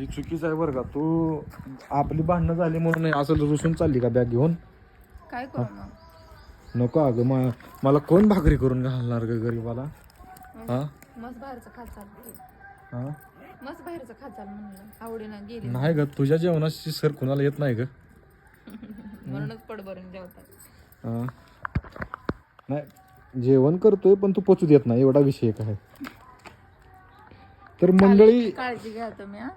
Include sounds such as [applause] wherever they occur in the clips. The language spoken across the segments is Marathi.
ही चुकीचं आहे बरं का. तू आपली भांडणं झाली म्हणून नाही असं रुसून चालली का बॅग घेऊन? काय करू मग? नको अगं मा- मला कोण भाकरी करून घालणार ग गरीबाला? हा? मस्त बाहेरचं खात चाल हा? मस्त बाहेरचं खात चाल म्हणलं. आवडीनं गेली. नाही ग तुझ्या जेवणाची सर कुणाला येत नाही ग. [laughs] म्हणूनच जेवतात. हा. नाही जेवण करतोय पण तू पोचू देत नाही. एवढा विषय काय तर मंडळी काळजी घ्या तुम्ही हा.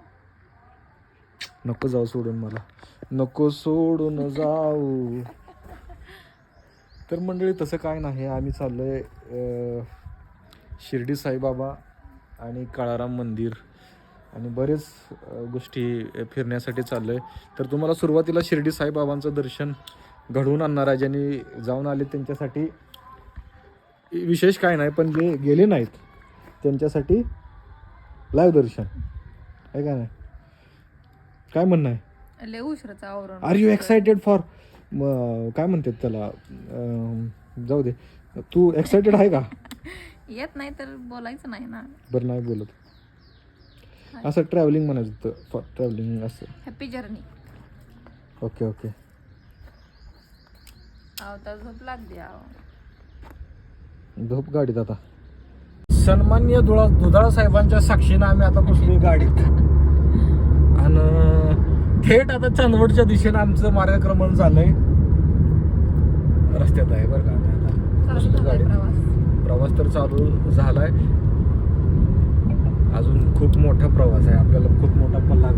नको जाऊ सोडून मला. नको सोडून जाऊ. तर मंडळी तसं काय नाही. आम्ही चाललोय आहे शिर्डी साईबाबा आणि काळाराम मंदिर आणि बरेच गोष्टी फिरण्यासाठी चाललोय. तर तुम्हाला सुरुवातीला शिर्डी साईबाबांचं दर्शन घडवून आणणार आहे. ज्यांनी जाऊन आले त्यांच्यासाठी विशेष काय नाही पण जे गेले नाहीत त्यांच्यासाठी लाईव्ह दर्शन. आहे का नाही? काय म्हणणं आहे? लय उशिराचं आवरण आर यू एक्सायटेड फॉर काय म्हणतात त्याला? अं, जाऊ दे. तू एक्सायटेड आहे का? [laughs] येत नाही तर बोलायचं नाही ना. बरं नाही बोलत. असं ट्रॅव्हलिंग म्हणायचं फॉर ट्रॅव्हलिंग असं. हॅपी जर्नी ओके ओके आव तर झोप लागली आव गाडीत आता. सन्मान्य दुळा दुधाळ साहेबांच्या साक्षीनं आम्ही आता बसलोय गाडीत. [laughs] आणि थेट आता चांदवडच्या दिशेनं आमचं मार्गक्रमण झालंय. रस्त्यात आहे बरं का प्रवास. प्रवास तर चालू झालाय. अजून खूप मोठा प्रवास आहे आपल्याला खूप मोठा पल्ला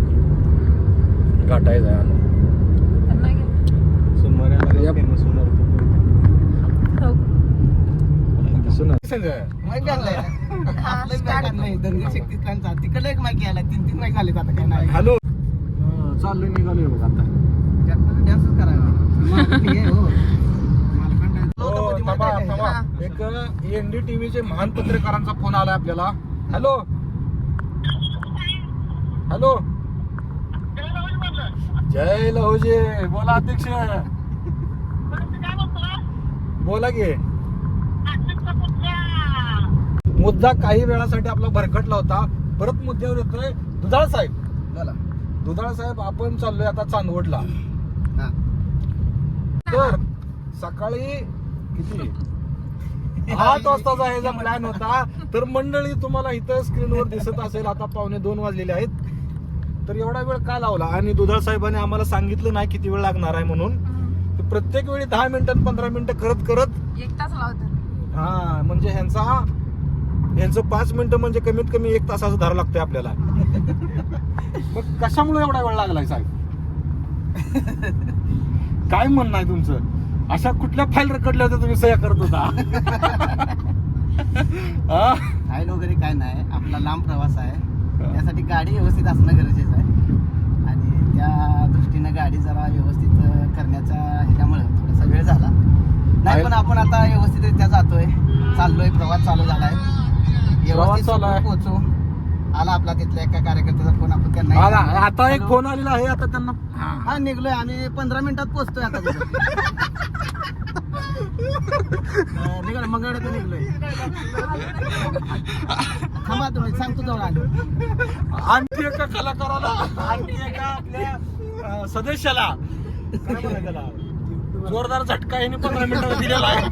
गाठायचा आहे हो. तिकडे एक माहिती आला तीन तीन माहिती झाले. आता काय नाही. हॅलो. चाललोय निघालोय बघ आता. डान्सच करायला [laughs] हो हो. एक एनडी टीव्हीचे महान पत्रकारांचा फोन आलाय आपल्याला. हॅलो. हॅलो. जय लहोजे बोला अध्यक्ष. बोला की. मुद्दा काही वेळासाठी आपला भरकटला होता. परत मुद्द्यावर येतोय दुधाळ साहेब. दुधाळ साहेब आपण चाललोय आता चांदवडला. हा. तर सकाळी किती? आठ वाजताचा ह्याचा प्लॅन होता तर मंडळी तुम्हाला इथं स्क्रीनवर दिसत असेल आता पावणे दोन वाजलेले आहेत. तर एवढा वेळ का लावला? आणि दुधाळ साहेबांनी आम्हाला सांगितलं नाही किती वेळ लागणार आहे म्हणून. प्रत्येक वेळी दहा मिनिटं पंधरा मिनिटं करत करत एक तास हा म्हणजे ह्यांचा ह्यांचं पाच मिनिटं म्हणजे कमीत कमी एक तासाचं धरावं लागतंय आपल्याला. मग कशामुळे एवढा वेळ लागलाय साहेब? काय म्हणणं आहे तुमचं? अशा कुठल्या फाईल रखडल्या होत्या तुम्ही सह्या करत होता? फाईल वगैरे काय नाही. आपला लांब प्रवास आहे. त्यासाठी गाडी व्यवस्थित असणं गरजेचं आहे. आणि त्या दृष्टीनं गाडी जरा व्यवस्थित करण्याचा ह्याच्यामुळे थोडासा वेळ झाला. नाही पण आपण आता व्यवस्थितरित्या जातोय. चाललोय प्रवास चालू झालाय. व्यवस्थित चालू आहे. सुखरूप पोहोचू. आला आपला तिथल्या एका कार्यकर्त्याचा फोन आपण त्यांना आला, आता एक फोन आलेला आहे आता त्यांना हा. निघलोय आम्ही पंधरा मिनिटात पोहोचतोय आता निघालो मंगळवार निघलोय. थांबा तुम्ही सांगतो जवळ आलो आणखी एका कलाकाराला आणखी एका आपल्या अं, सदस्याला. काय म्हणायचं त्याला? जोरदार झटका यांनी पंधरा मिनिटाचा दिलेला आहे.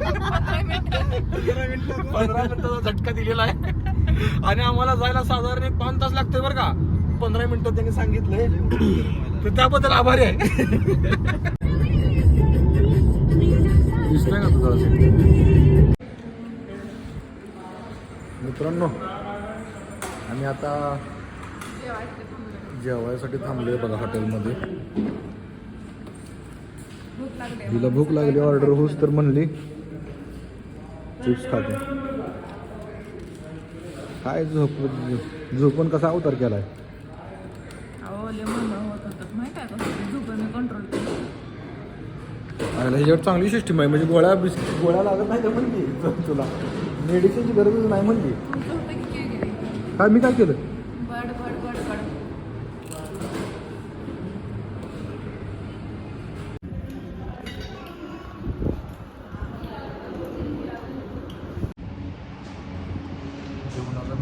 पंधरा मिनिटाचा झटका दिलेला आहे. आणि आम्हाला जायला साधारण एक पाच तास लागतोय बरं का. पंधरा मिनिटं त्यांनी सांगितलंय. तर त्याबद्दल आभारी आहे. दिसतोय का तुझा मित्रांनो आम्ही आता जेवायसाठी थांबलोय बघा हॉटेलमध्ये. तिला भूक लागली ऑर्डर होस तर म्हणली. चिप्स खाते. काय झोप झोपून कसा अवतार केलाय? ह्याच्यावर चांगली सिस्टीम आहे. म्हणजे गोळ्या बिस गोळ्या लागत नाही म्हणली? झोप तुला मेडिसिनची गरजच नाही गेली? काय मी काय केलं?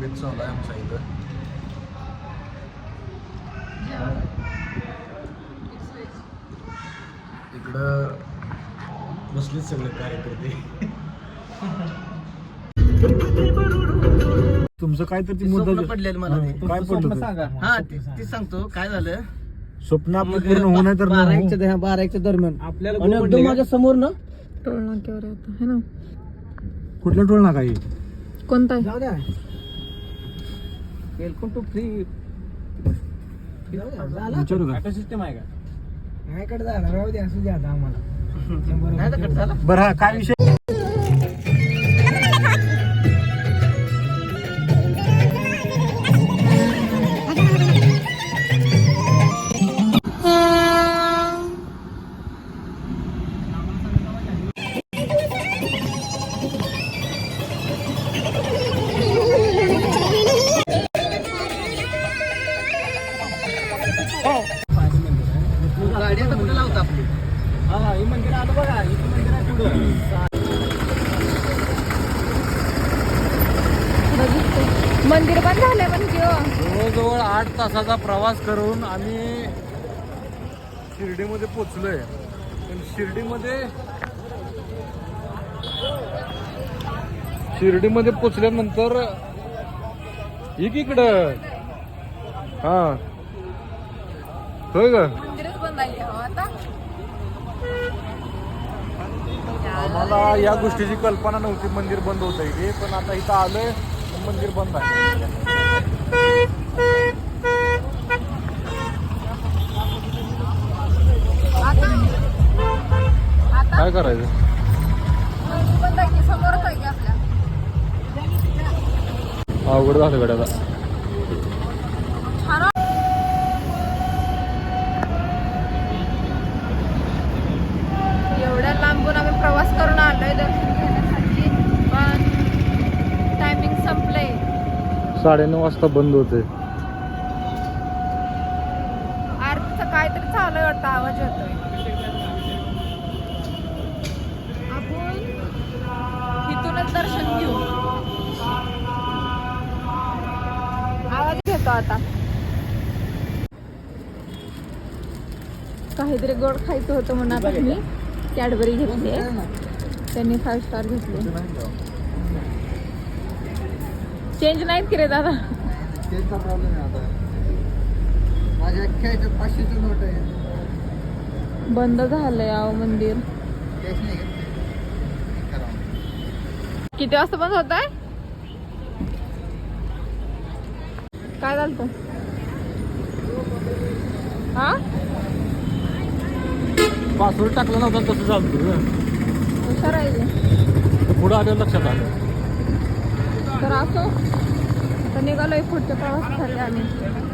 बेत चालू आहे आमच्या इकडं बसलेच सगळे कार्यकर्ते. तुमचं काय तर मुद्दा पडलेलं मला. काय पडलं हा ते सांगतो. काय झालं? स्वप्न आपलं मग पूर्ण तर बारा एकच्या दहा- बारा एकच्या दरम्यान. आपल्याला माझ्यासमोर ना? टोल नाक्यावर है ना? कुठला टोल नाका कोणता? जाऊ द्या. वेलकम टू फ्री का? सिस्टम आहे का? नाही कट झाला. राहू द्या असू द्या आम्हाला. [laughs] बरं हा काय विषय? जवळजवळ आठ तासाचा प्रवास करून आम्ही शिर्डीमध्ये पोचलोय. पण शिर्डीमध्ये शिर्डीमध्ये पोचल्यानंतर एक इकडं. हा. होय आहे हो आता? आम्हाला या गोष्टीची कल्पना नव्हती मंदिर बंद होत आहे पण आता इथं आलोय. मंदिर बंद आहे. काय करायचं? अवघड झालं गड्याला छान वाट- एवढ्या लांबून आम्ही प्रवास करून आलोय दर्शन घेण्यासाठी पण टायमिंग संपलंय साडेनऊ वाजता बंद होते आरतीचं काहीतरी चालू आहे वाटतं आवाज येतोय. आपण इथूनच दर्शन घेऊ. आवाज घेतो आता. काहीतरी गोड खायचं होतं म्हणून आता मी कॅडबरी घेतली त्यांनी फाईव्ह स्टार घेतले चेंज नाहीत की रे दादा तेच प्रॉब्लेम आहे आता. माझ्या अख्ख्या ह्याच्यात पाचशेची नोट आहे. बंद झालंय अहो मंदिर. कॅश नाही घेतली करावं किती वाजता बंद होत आहे काय झालं हा? पासवर्ड टाकला नव्हता तसं चालतं हुशार आहे. की. पुढं आल्यावर लक्षात आलं. तर असो. आता निघालोय पुढच्या प्रवासासाठी आम्ही.